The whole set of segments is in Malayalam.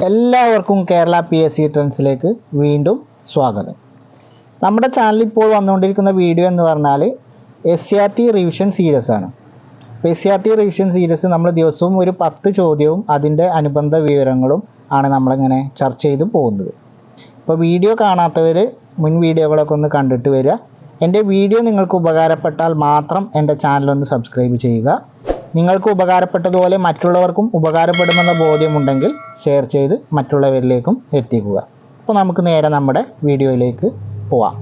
എല്ലാവർക്കും കേരള പി എസ് സി ട്രെൻഡ്സിലേക്ക് വീണ്ടും സ്വാഗതം. നമ്മുടെ ചാനലിൽ ഇപ്പോൾ വന്നുകൊണ്ടിരിക്കുന്ന വീഡിയോ എന്ന് പറഞ്ഞാൽ S C R T revision series ആണ്. അപ്പോൾ S C R T revision series നമ്മൾ ദിവസവും ഒരു പത്ത് ചോദ്യവും അതിന്റെ അനുബന്ധ വിവരങ്ങളും ആണ് നമ്മളിങ്ങനെ ചർച്ച ചെയ്ത് പോകുന്നത്. അപ്പോൾ വീഡിയോ കാണാത്തവർ മുൻ വീഡിയോകളൊക്കെ ഒന്ന് കണ്ടിട്ട് വരിക. എന്റെ വീഡിയോ നിങ്ങൾക്ക് ഉപകാരപ്പെട്ടാൽ മാത്രം എന്റെ ചാനലൊന്ന് സബ്സ്ക്രൈബ് ചെയ്യുക. നിങ്ങൾക്ക് ഉപകാരപ്പെട്ടതുപോലെ മറ്റുള്ളവർക്കും ഉപകാരപ്പെടുമെന്ന ബോധ്യമുണ്ടെങ്കിൽ ഷെയർ ചെയ്ത് മറ്റുള്ളവരിലേക്കും എത്തിക്കുക. അപ്പോൾ നമുക്ക് നേരെ നമ്മുടെ വീഡിയോയിലേക്ക് പോവാം.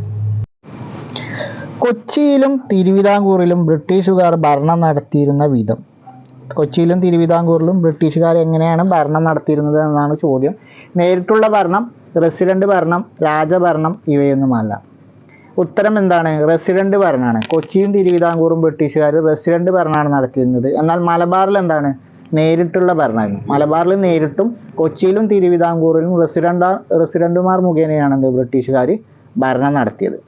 കൊച്ചിയിലും തിരുവിതാംകൂറിലും ബ്രിട്ടീഷുകാർ ഭരണം നടത്തിയിരുന്ന വിധം. കൊച്ചിയിലും തിരുവിതാംകൂറിലും ബ്രിട്ടീഷുകാർ എങ്ങനെയാണ് ഭരണം നടത്തിയിരുന്നത് എന്നാണ് ചോദ്യം. നേരിട്ടുള്ള ഭരണം റെസിഡന്റ് ഭരണം രാജഭരണം ഇവയൊന്നുമല്ല. ഉത്തരം എന്താണ്? റെസിഡന്റ് ഭരണമാണ്. കൊച്ചിയും തിരുവിതാംകൂറും ബ്രിട്ടീഷുകാർ റെസിഡന്റ് ഭരണമാണ് നടത്തിയിരുന്നത്. എന്നാൽ മലബാറിൽ എന്താണ്? നേരിട്ടുള്ള ഭരണമായിരുന്നു. മലബാറിൽ നേരിട്ടും കൊച്ചിയിലും തിരുവിതാംകൂറിലും റെസിഡന്റ് റെസിഡന്റുമാർ മുഖേനയാണ് എന്ത്? ബ്രിട്ടീഷുകാർ ഭരണം നടത്തിയത്.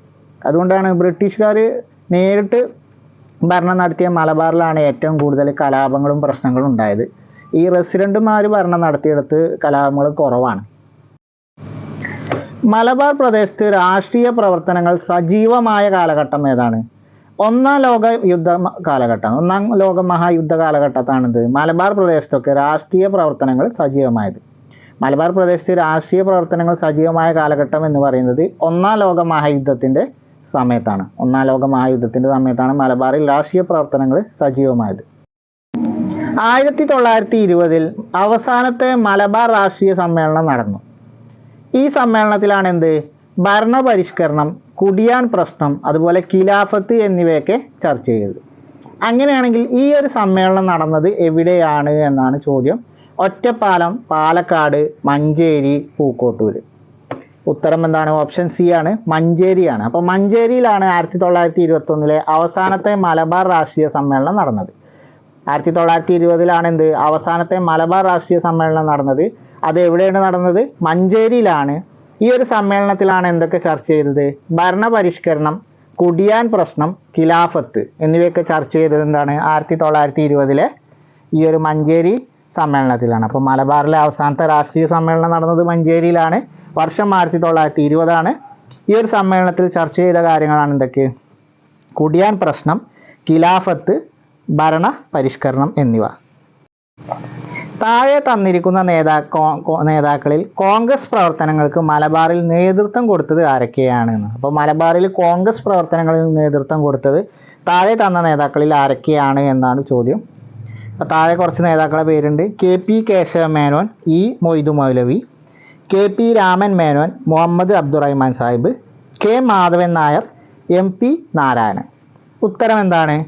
അതുകൊണ്ടാണ് ബ്രിട്ടീഷുകാർ നേരിട്ട് ഭരണം നടത്തിയ മലബാറിലാണ് ഏറ്റവും കൂടുതൽ കലാപങ്ങളും പ്രശ്നങ്ങളും ഉണ്ടായത്. ഈ റെസിഡന്റുമാർ ഭരണം നടത്തിയെടുത്ത് കലാപങ്ങൾ കുറവാണ്. മലബാർ പ്രദേശത്ത് രാഷ്ട്രീയ പ്രവർത്തനങ്ങൾ സജീവമായ കാലഘട്ടം ഏതാണ്? ഒന്നാം ലോക യുദ്ധ കാലഘട്ടം. ഒന്നാം ലോക മഹായുദ്ധ കാലഘട്ടത്താണിത്. മലബാർ പ്രദേശത്തൊക്കെ രാഷ്ട്രീയ പ്രവർത്തനങ്ങൾ സജീവമായത്. മലബാർ പ്രദേശത്ത് രാഷ്ട്രീയ പ്രവർത്തനങ്ങൾ സജീവമായ കാലഘട്ടം എന്ന് പറയുന്നത് ഒന്നാം ലോക മഹായുദ്ധത്തിന്റെ സമയത്താണ്. ഒന്നാം ലോക മഹായുദ്ധത്തിന്റെ സമയത്താണ് മലബാറിൽ രാഷ്ട്രീയ പ്രവർത്തനങ്ങൾ സജീവമായത്. ആയിരത്തി തൊള്ളായിരത്തി ഇരുപതിൽ അവസാനത്തെ മലബാർ രാഷ്ട്രീയ സമ്മേളനം നടന്നു. ഈ സമ്മേളനത്തിലാണ് എന്ത് ഭരണപരിഷ്കരണം കുടിയാൻ പ്രശ്നം അതുപോലെ ഖിലാഫത്ത് എന്നിവയൊക്കെ ചർച്ച ചെയ്തത്. അങ്ങനെയാണെങ്കിൽ ഈ ഒരു സമ്മേളനം നടന്നത് എവിടെയാണ് എന്നാണ് ചോദ്യം. ഒറ്റപ്പാലം പാലക്കാട് മഞ്ചേരി പൂക്കോട്ടൂർ ഉത്തരം എന്താണ്? ഓപ്ഷൻ സി ആണ്. മഞ്ചേരിയാണ്. അപ്പോൾ മഞ്ചേരിയിലാണ് ആയിരത്തി തൊള്ളായിരത്തി ഇരുപത്തൊന്നിലെ അവസാനത്തെ മലബാർ രാഷ്ട്രീയ സമ്മേളനം നടന്നത്. ആയിരത്തി തൊള്ളായിരത്തി ഇരുപതിലാണ് എന്ത് അവസാനത്തെ മലബാർ രാഷ്ട്രീയ സമ്മേളനം നടന്നത് അത് എവിടെയാണ് നടന്നത്? മഞ്ചേരിയിലാണ്. ഈ ഒരു സമ്മേളനത്തിലാണ് എന്തൊക്കെ ചർച്ച ചെയ്തത്? ഭരണപരിഷ്കരണം കുടിയാൻ പ്രശ്നം ഖിലാഫത്ത് എന്നിവയൊക്കെ ചർച്ച ചെയ്തത് എന്താണ്? ആയിരത്തി തൊള്ളായിരത്തി ഇരുപതിലെ ഈ ഒരു മഞ്ചേരി സമ്മേളനത്തിലാണ്. അപ്പോൾ മലബാറിലെ അവസാനത്തെ രാഷ്ട്രീയ സമ്മേളനം നടന്നത് മഞ്ചേരിയിലാണ്. വർഷം ആയിരത്തി തൊള്ളായിരത്തി ഇരുപതാണ് ഈ ഒരു സമ്മേളനത്തിൽ ചർച്ച ചെയ്ത കാര്യങ്ങളാണ് എന്തൊക്കെ? കുടിയാൻ പ്രശ്നം ഖിലാഫത്ത് ഭരണ പരിഷ്കരണം എന്നിവ. താഴെ തന്നിരിക്കുന്ന നേതാ കോ- കോ- നേതാക്കളിൽ കോൺഗ്രസ് പ്രവർത്തനങ്ങൾക്ക് മലബാറിൽ നേതൃത്വം കൊടുത്തത് ആരൊക്കെയാണ് അപ്പോൾ മലബാറിൽ കോൺഗ്രസ് പ്രവർത്തനങ്ങളിൽ നേതൃത്വം കൊടുത്തത് താഴെ തന്ന നേതാക്കളിൽ ആരൊക്കെയാണ് എന്നാണ് ചോദ്യം. അപ്പോൾ താഴെ കുറച്ച് നേതാക്കളുടെ പേരുണ്ട്. K P Keshava Menon E Moidu Moulavi K P Raman Menon Muhammad Abdurahman Sahib K Madhavan Nair M P Narayanan. ഉത്തരം എന്താണ്?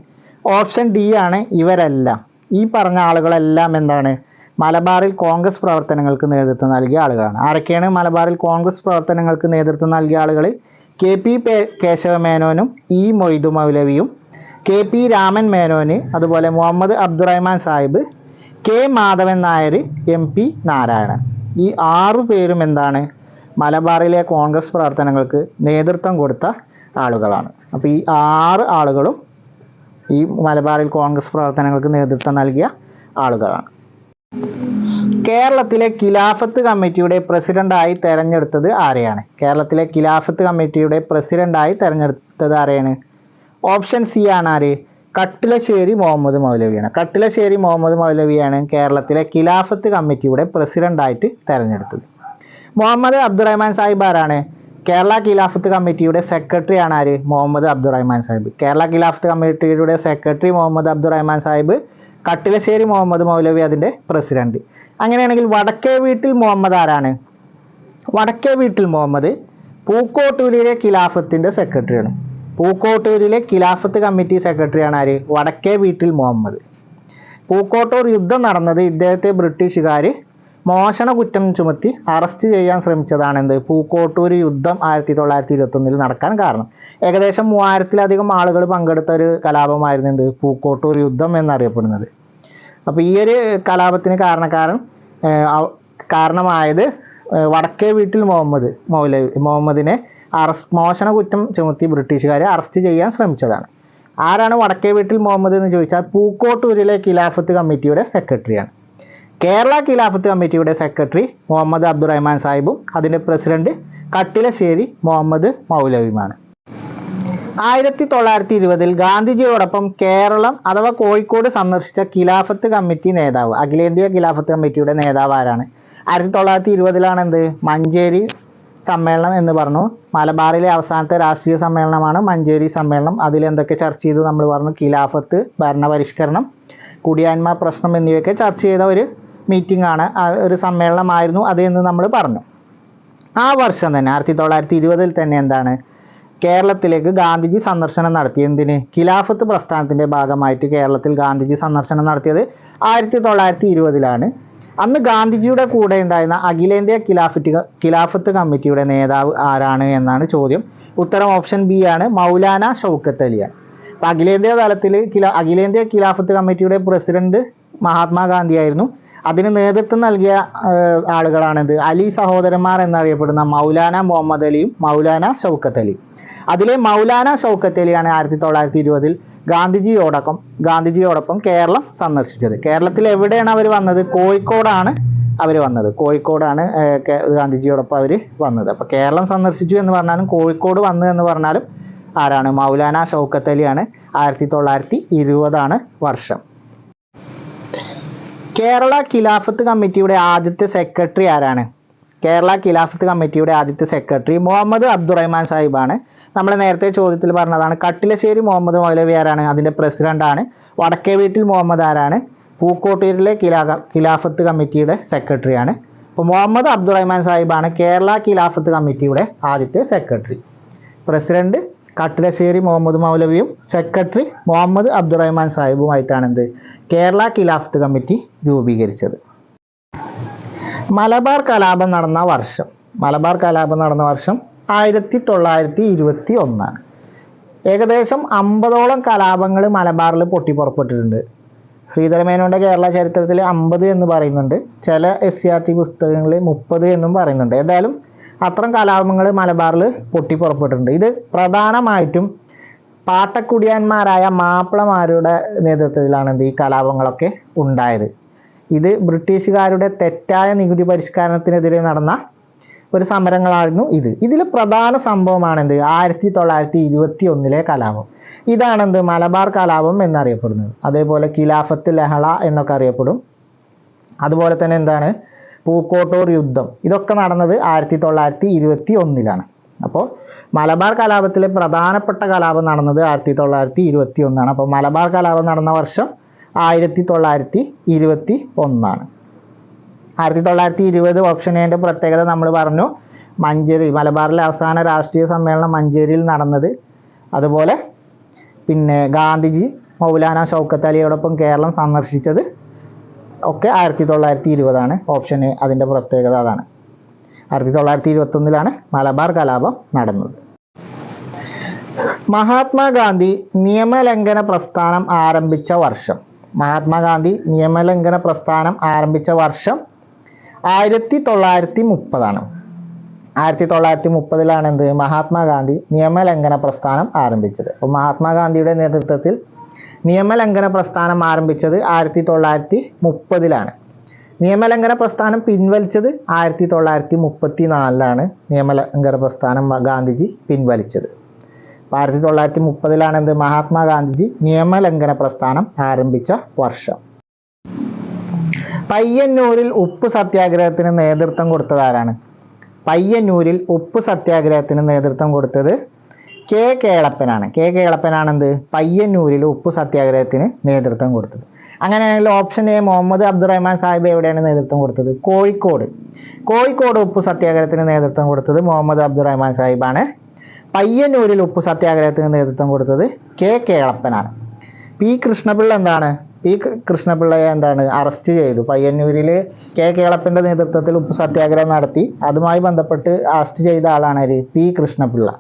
ഓപ്ഷൻ ഡി ആണ് ഇവരെല്ലാം. ഈ പറഞ്ഞ ആളുകളെല്ലാം എന്താണ്? മലബാറിൽ കോൺഗ്രസ് പ്രവർത്തനങ്ങൾക്ക് നേതൃത്വം നൽകിയ ആളുകളാണ്. ആരൊക്കെയാണ് മലബാറിൽ കോൺഗ്രസ് പ്രവർത്തനങ്ങൾക്ക് നേതൃത്വം നൽകിയ ആളുകൾ കെ പി കേശവ മേനോനും ഇ മൊയ്തു മൗലവിയും കെ പി രാമൻ മേനോന് അതുപോലെ Muhammad Abdurahman Sahib K Madhavan Nair M P Narayanan. ഈ ആറു പേരും എന്താണ് മലബാറിലെ കോൺഗ്രസ് പ്രവർത്തനങ്ങൾക്ക് നേതൃത്വം കൊടുത്ത ആളുകളാണ്. അപ്പോൾ ഈ ആറ് ആളുകളും ഈ മലബാറിൽ കോൺഗ്രസ് പ്രവർത്തനങ്ങൾക്ക് നേതൃത്വം നൽകിയ ആളുകളാണ്. കേരളത്തിലെ ഖിലാഫത്ത് കമ്മിറ്റിയുടെ പ്രസിഡന്റായി തെരഞ്ഞെടുത്തത് ആരെയാണ്? കേരളത്തിലെ ഖിലാഫത്ത് കമ്മിറ്റിയുടെ പ്രസിഡന്റായി തെരഞ്ഞെടുത്തത് ആരെയാണ്? ഓപ്ഷൻ സി ആണ് ആര്? കട്ടിലശ്ശേരി മുഹമ്മദ് മൗലവിയാണ്. കട്ടിലശ്ശേരി മുഹമ്മദ് മൗലവിയാണ് കേരളത്തിലെ ഖിലാഫത്ത് കമ്മിറ്റിയുടെ പ്രസിഡന്റായിട്ട് തെരഞ്ഞെടുത്തത്. മുഹമ്മദ് അബ്ദുറഹ്മാൻ സാഹിബ് ആരാണ്? കേരള ഖിലാഫത്ത് കമ്മിറ്റിയുടെ സെക്രട്ടറി ആണ് ആര്? മുഹമ്മദ് അബ്ദുറഹ്മാൻ സാഹിബ്. കേരള ഖിലാഫത്ത് കമ്മിറ്റിയുടെ സെക്രട്ടറി മുഹമ്മദ് അബ്ദുറഹ്മാൻ സാഹിബ് കട്ടിലശ്ശേരി മുഹമ്മദ് മൗലവി അതിന്റെ പ്രസിഡന്റ്. അങ്ങനെയാണെങ്കിൽ വടക്കേ വീട്ടിൽ മുഹമ്മദ് ആരാണ്? വടക്കേ വീട്ടിൽ മുഹമ്മദ് പൂക്കോട്ടൂരിലെ ഖിലാഫത്തിന്റെ സെക്രട്ടറിയാണ്. പൂക്കോട്ടൂരിലെ ഖിലാഫത്ത് കമ്മിറ്റി സെക്രട്ടറിയാണ് ആര്? വടക്കേ വീട്ടിൽ മുഹമ്മദ്. പൂക്കോട്ടൂർ യുദ്ധം നടന്നത് ഇദ്ദേഹത്തെ ബ്രിട്ടീഷുകാർ മോഷണ കുറ്റം ചുമത്തി അറസ്റ്റ് ചെയ്യാൻ ശ്രമിച്ചതാണ് എന്ത്? പൂക്കോട്ടൂർ യുദ്ധം ആയിരത്തി തൊള്ളായിരത്തി ഇരുപത്തൊന്നിൽ നടക്കാൻ കാരണം. ഏകദേശം മൂവായിരത്തിലധികം ആളുകൾ പങ്കെടുത്ത ഒരു കലാപമായിരുന്നു എന്ത്? പൂക്കോട്ടൂർ യുദ്ധം എന്നറിയപ്പെടുന്നത്. അപ്പോൾ ഈ ഒരു കലാപത്തിന് കാരണക്കാരൻ കാരണമായത് വടക്കേ വീട്ടിൽ മുഹമ്മദ് മൗലവി മുഹമ്മദിനെ അറസ്റ്റ് മോഷണ കുറ്റം ചുമത്തി ബ്രിട്ടീഷുകാരെ അറസ്റ്റ് ചെയ്യാൻ ശ്രമിച്ചതാണ്. ആരാണ് വടക്കേ വീട്ടിൽ മുഹമ്മദ് എന്ന് ചോദിച്ചാൽ പൂക്കോട്ടൂരിലെ ഖിലാഫത്ത് കമ്മിറ്റിയുടെ സെക്രട്ടറിയാണ് കേരള ഖിലാഫത്ത് കമ്മിറ്റിയുടെ സെക്രട്ടറി മുഹമ്മദ് അബ്ദുറഹ്മാൻ സാഹിബും അതിന്റെ പ്രസിഡന്റ് കട്ടിലശ്ശേരി മുഹമ്മദ് മൗലവിയുമാണ്. ആയിരത്തി തൊള്ളായിരത്തി ഇരുപതിൽ ഗാന്ധിജിയോടൊപ്പം കേരളം അഥവാ കോഴിക്കോട് സന്ദർശിച്ച ഖിലാഫത്ത് കമ്മിറ്റി നേതാവ് അഖിലേന്ത്യാ ഖിലാഫത്ത് കമ്മിറ്റിയുടെ നേതാവ് ആരാണ്? ആയിരത്തി തൊള്ളായിരത്തി ഇരുപതിലാണ് എന്ത്? മഞ്ചേരി സമ്മേളനം എന്ന് പറഞ്ഞു. മലബാറിലെ അവസാനത്തെ രാഷ്ട്രീയ സമ്മേളനമാണ് മഞ്ചേരി സമ്മേളനം. അതിൽ എന്തൊക്കെ ചർച്ച ചെയ്തു നമ്മൾ പറഞ്ഞു? ഖിലാഫത്ത് ഭരണപരിഷ്കരണം കുടിയാന്മ പ്രശ്നം എന്നിവയൊക്കെ ചർച്ച ചെയ്ത ഒരു മീറ്റിംഗ് ആണ്. ഒരു സമ്മേളനമായിരുന്നു അത് എന്ന് നമ്മൾ പറഞ്ഞു. ആ വർഷം തന്നെ ആയിരത്തി തൊള്ളായിരത്തി ഇരുപതിൽ തന്നെ എന്താണ് കേരളത്തിലേക്ക് ഗാന്ധിജി സന്ദർശനം നടത്തി. എന്തിന്? ഖിലാഫത്ത് പ്രസ്ഥാനത്തിന്റെ ഭാഗമായിട്ട് കേരളത്തിൽ ഗാന്ധിജി സന്ദർശനം നടത്തിയത് ആയിരത്തി തൊള്ളായിരത്തി ഇരുപതിലാണ് അന്ന് ഗാന്ധിജിയുടെ കൂടെ ഉണ്ടായിരുന്ന അഖിലേന്ത്യാ ഖിലാഫറ്റ് ഖിലാഫത്ത് കമ്മിറ്റിയുടെ നേതാവ് ആരാണ് എന്നാണ് ചോദ്യം. ഉത്തരം ഓപ്ഷൻ ബി ആണ് മൗലാന ഷൗക്കത്ത് അലിയാണ്. അഖിലേന്ത്യാ തലത്തിൽ ഖില അഖിലേന്ത്യാ ഖിലാഫത്ത് കമ്മിറ്റിയുടെ പ്രസിഡന്റ് മഹാത്മാഗാന്ധി ആയിരുന്നു അതിന് നേതൃത്വം നൽകിയ ആളുകളാണിത്. അലി സഹോദരന്മാർ എന്നറിയപ്പെടുന്ന മൗലാന മുഹമ്മദ് അലിയും മൗലാന ഷൗക്കത്ത് അലിയും. അതിലെ മൗലാന ഷൗക്കത്ത് അലിയാണ് ആയിരത്തി തൊള്ളായിരത്തി ഇരുപതിൽ ഗാന്ധിജിയോടൊപ്പം ഗാന്ധിജിയോടൊപ്പം കേരളം സന്ദർശിച്ചത്. കേരളത്തിൽ എവിടെയാണ് അവർ വന്നത്? കോഴിക്കോടാണ് അവർ വന്നത്. കോഴിക്കോടാണ് ഗാന്ധിജിയോടൊപ്പം അവർ വന്നത്. അപ്പോൾ കേരളം സന്ദർശിച്ചു എന്ന് പറഞ്ഞാലും കോഴിക്കോട് വന്നു എന്ന് പറഞ്ഞാലും ആരാണ്? മൗലാന ഷൗക്കത്ത് അലിയാണ് ആയിരത്തി തൊള്ളായിരത്തി ഇരുപതാണ് വർഷം. കേരള ഖിലാഫത്ത് കമ്മിറ്റിയുടെ ആദ്യത്തെ സെക്രട്ടറി ആരാണ്? കേരള ഖിലാഫത്ത് കമ്മിറ്റിയുടെ ആദ്യത്തെ സെക്രട്ടറി മുഹമ്മദ് അബ്ദുറഹ്മാൻ സാഹിബാണ്. നമ്മൾ നേരത്തെ ചോദ്യത്തിൽ പറഞ്ഞതാണ് കട്ടിലശ്ശേരി മുഹമ്മദ് മൗലവി ആരാണ്? അതിന്റെ പ്രസിഡന്റാണ് വടക്കേ വീട്ടിൽ മുഹമ്മദ് ആരാണ്? പൂക്കോട്ടൂരിലെ ഖിലാ ഖിലാഫത്ത് കമ്മിറ്റിയുടെ സെക്രട്ടറിയാണ് അപ്പോൾ മുഹമ്മദ് അബ്ദുറഹ്മാൻ സാഹിബാണ് കേരള ഖിലാഫത്ത് കമ്മിറ്റിയുടെ ആദ്യത്തെ സെക്രട്ടറി പ്രസിഡന്റ് കട്ടിലശ്ശേരി മുഹമ്മദ് മൗലവിയും സെക്രട്ടറി മുഹമ്മദ് അബ്ദുറഹ്മാൻ സാഹിബുമായിട്ടാണ് എന്ത്? കേരള ഖിലാഫത്ത് കമ്മിറ്റി രൂപീകരിച്ചത്. മലബാർ കലാപം നടന്ന വർഷം മലബാർ കലാപം നടന്ന വർഷം ആയിരത്തി തൊള്ളായിരത്തി ഇരുപത്തി ഒന്നാണ് ഏകദേശം അമ്പതോളം കലാപങ്ങൾ മലബാറിൽ പൊട്ടിപ്പുറപ്പെട്ടിട്ടുണ്ട്. ശ്രീധരമേനോന്റെ കേരള ചരിത്രത്തിൽ അമ്പത് എന്ന് പറയുന്നുണ്ട്. ചില എസ് സി ആർ ടി പുസ്തകങ്ങളിൽ മുപ്പത് എന്നും പറയുന്നുണ്ട്. ഏതായാലും അത്തരം കലാപങ്ങൾ മലബാറിൽ പൊട്ടിപ്പുറപ്പെട്ടിട്ടുണ്ട്. ഇത് പ്രധാനമായിട്ടും പാട്ടക്കുടിയാന്മാരായ മാപ്പിളമാരുടെ നേതൃത്വത്തിലാണ് എന്ത് ഈ കലാപങ്ങളൊക്കെ ഉണ്ടായത്. ഇത് ബ്രിട്ടീഷുകാരുടെ തെറ്റായ നികുതി പരിഷ്കരണത്തിനെതിരെ നടന്ന ഒരു സമരങ്ങളായിരുന്നു ഇത്. ഇതിൽ പ്രധാന സംഭവമാണ് എന്ത് ആയിരത്തി തൊള്ളായിരത്തി ഇരുപത്തി ഒന്നിലെ കലാപം. ഇതാണെന്ത്? മലബാർ കലാപം എന്നറിയപ്പെടുന്നത്. അതേപോലെ ഖിലാഫത്ത് ലഹള എന്നൊക്കെ അറിയപ്പെടും. അതുപോലെ തന്നെ എന്താണ്? പൂക്കോട്ടൂർ യുദ്ധം. ഇതൊക്കെ നടന്നത് ആയിരത്തി തൊള്ളായിരത്തി ഇരുപത്തി ഒന്നിലാണ് അപ്പോൾ മലബാർ കലാപത്തിലെ പ്രധാനപ്പെട്ട കലാപം നടന്നത് ആയിരത്തി തൊള്ളായിരത്തി ഇരുപത്തി ഒന്നാണ് അപ്പോൾ മലബാർ കലാപം നടന്ന വർഷം ആയിരത്തി തൊള്ളായിരത്തി ഇരുപത്തി ഒന്നാണ് ആയിരത്തി തൊള്ളായിരത്തി ഇരുപത് ഓപ്ഷൻ എന്റെ പ്രത്യേകത നമ്മൾ പറഞ്ഞു. മഞ്ചേരി മലബാറിലെ അവസാന രാഷ്ട്രീയ സമ്മേളനം മഞ്ചേരിയിൽ നടന്നത്. അതുപോലെ പിന്നെ ഗാന്ധിജി മൗലാന ഷൗക്കത്ത് അലിയോടൊപ്പം കേരളം സന്ദർശിച്ചത് ഒക്കെ ആയിരത്തി തൊള്ളായിരത്തി ഇരുപതാണ്. ഓപ്ഷൻ എ അതിന്റെ പ്രത്യേകത അതാണ്. ആയിരത്തി തൊള്ളായിരത്തി ഇരുപത്തൊന്നിലാണ് മലബാർ കലാപം നടന്നത്. മഹാത്മാഗാന്ധി നിയമലംഘന പ്രസ്ഥാനം ആരംഭിച്ച വർഷം. മഹാത്മാഗാന്ധി നിയമലംഘന പ്രസ്ഥാനം ആരംഭിച്ച വർഷം ആയിരത്തി തൊള്ളായിരത്തി മുപ്പതാണ് ആയിരത്തി തൊള്ളായിരത്തി മുപ്പതിലാണ് എന്ത്? മഹാത്മാഗാന്ധി നിയമലംഘന പ്രസ്ഥാനം ആരംഭിച്ചത്. അപ്പോൾ മഹാത്മാഗാന്ധിയുടെ നേതൃത്വത്തിൽ നിയമലംഘന പ്രസ്ഥാനം ആരംഭിച്ചത് ആയിരത്തി തൊള്ളായിരത്തി മുപ്പതിലാണ് നിയമലംഘന പ്രസ്ഥാനം പിൻവലിച്ചത് ആയിരത്തി തൊള്ളായിരത്തി മുപ്പത്തി നാലിലാണ് നിയമലംഘന പ്രസ്ഥാനം ഗാന്ധിജി പിൻവലിച്ചത്. ആയിരത്തി തൊള്ളായിരത്തി മുപ്പതിലാണ് എന്ത് മഹാത്മാഗാന്ധിജി നിയമലംഘന പ്രസ്ഥാനം ആരംഭിച്ച വർഷം. പയ്യന്നൂരിൽ ഉപ്പ് സത്യാഗ്രഹത്തിന് നേതൃത്വം കൊടുത്തത് ആരാണ്? പയ്യന്നൂരിൽ ഉപ്പ് സത്യാഗ്രഹത്തിന് നേതൃത്വം കൊടുത്തത് കെ കേളപ്പനാണ്. കെ കേളപ്പനാണ് എന്ത് പയ്യന്നൂരിൽ ഉപ്പ് സത്യാഗ്രഹത്തിന് നേതൃത്വം കൊടുത്തത്. അങ്ങനെയാണെങ്കിൽ ഓപ്ഷൻ എ മുഹമ്മദ് അബ്ദുറഹ്മാൻ സാഹിബ് എവിടെയാണ് നേതൃത്വം കൊടുത്തത്? കോഴിക്കോട്. കോഴിക്കോട് ഉപ്പ് സത്യാഗ്രഹത്തിന് നേതൃത്വം കൊടുത്തത് മുഹമ്മദ് അബ്ദുറഹ്മാൻ സാഹിബാണ്. പയ്യന്നൂരിൽ ഉപ്പു സത്യാഗ്രഹത്തിന് നേതൃത്വം കൊടുത്തത് കെ കേളപ്പനാണ്. പി കൃഷ്ണപിള്ള എന്താണ്? പി കൃഷ്ണപിള്ളയെ എന്താണ്? അറസ്റ്റ് ചെയ്തു. പയ്യന്നൂരിൽ കെ കേളപ്പന്റെ നേതൃത്വത്തിൽ ഉപ്പ് സത്യാഗ്രഹം നടത്തി. അതുമായി ബന്ധപ്പെട്ട് അറസ്റ്റ് ചെയ്ത ആളാണ് പി കൃഷ്ണപിള്ള.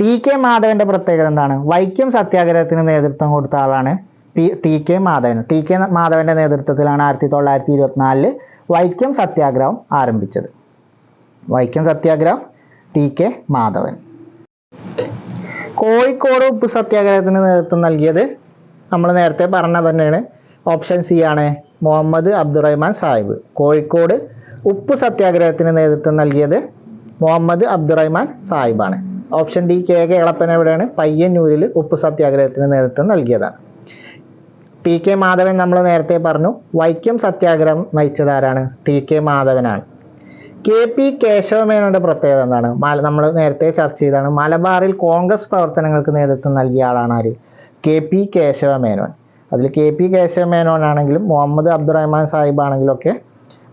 ടി കെ മാധവന്റെ പ്രത്യേകത എന്താണ്? വൈക്കം സത്യാഗ്രഹത്തിന് നേതൃത്വം കൊടുത്ത ആളാണ് P T K Madhavan. T K മാധവന്റെ നേതൃത്വത്തിലാണ് ആയിരത്തി തൊള്ളായിരത്തി ഇരുപത്തിനാലിൽ വൈക്കം സത്യാഗ്രഹം ആരംഭിച്ചത്. വൈക്കം സത്യാഗ്രഹം ടി കെ മാധവൻ. കോഴിക്കോട് ഉപ്പ് സത്യാഗ്രഹത്തിന് നേതൃത്വം നൽകിയത് നമ്മൾ നേരത്തെ പറഞ്ഞ തന്നെയാണ്. ഓപ്ഷൻ സി ആണ് മുഹമ്മദ് അബ്ദുറഹ്മാൻ സാഹിബ്. കോഴിക്കോട് ഉപ്പ് സത്യാഗ്രഹത്തിന് നേതൃത്വം നൽകിയത് Muhammad Abdurahman സാഹിബാണ്. Option D K K Elappan എവിടെയാണ്? പയ്യന്നൂരിൽ ഉപ്പ് സത്യാഗ്രഹത്തിന് നേതൃത്വം നൽകിയതാണ്. ടി കെ മാധവൻ നമ്മൾ നേരത്തെ പറഞ്ഞു വൈക്കം സത്യാഗ്രഹം നയിച്ചതാരാണ് ടി കെ മാധവനാണ്. കെ പി കേശവമേനോന്റെ പ്രത്യേകത എന്താണ്? നമ്മൾ നേരത്തെ ചർച്ച ചെയ്തതാണ് മലബാറിൽ കോൺഗ്രസ് പ്രവർത്തനങ്ങൾക്ക് നേതൃത്വം നൽകിയ ആളാണ് ആര്? K P Kesavamenon. അതിൽ കെ പി കേശവമേനോൻ ആണെങ്കിലും മുഹമ്മദ് അബ്ദുറഹ്മാൻ സാഹിബ് ആണെങ്കിലും ഒക്കെ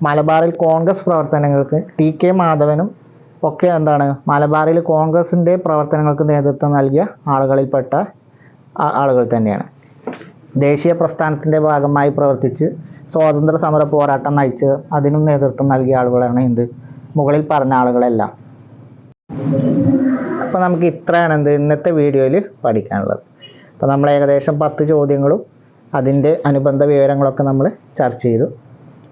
മലബാറിൽ കോൺഗ്രസ് പ്രവർത്തനങ്ങൾക്ക് ടി കെ മാധവനും ഒക്കെ എന്താണ്? മലബാറിൽ കോൺഗ്രസിന്റെ പ്രവർത്തനങ്ങൾക്ക് നേതൃത്വം നൽകിയ ആളുകളിൽപ്പെട്ട ആളുകൾ തന്നെയാണ്. ദേശീയ പ്രസ്ഥാനത്തിന്റെ ഭാഗമായി പ്രവർത്തിച്ച് സ്വാതന്ത്ര്യ സമര പോരാട്ടം നയിച്ച് അതിനും നേതൃത്വം നൽകിയ ആളുകളാണ് എന്ത് മുകളിൽ പറഞ്ഞ ആളുകളെല്ലാം. അപ്പോൾ നമുക്ക് ഇത്രയാണ് എന്ത് ഇന്നത്തെ വീഡിയോയിൽ പഠിക്കാനുള്ളത്. അപ്പോൾ നമ്മൾ ഏകദേശം പത്ത് ചോദ്യങ്ങളും അതിന്റെ അനുബന്ധ വിവരങ്ങളൊക്കെ നമ്മൾ ചർച്ച ചെയ്തു.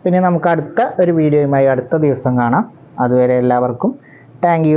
പിന്നെ നമുക്ക് അടുത്ത ഒരു വീഡിയോയുമായി അടുത്ത ദിവസം കാണാം. അതുവരെ എല്ലാവർക്കും താങ്ക്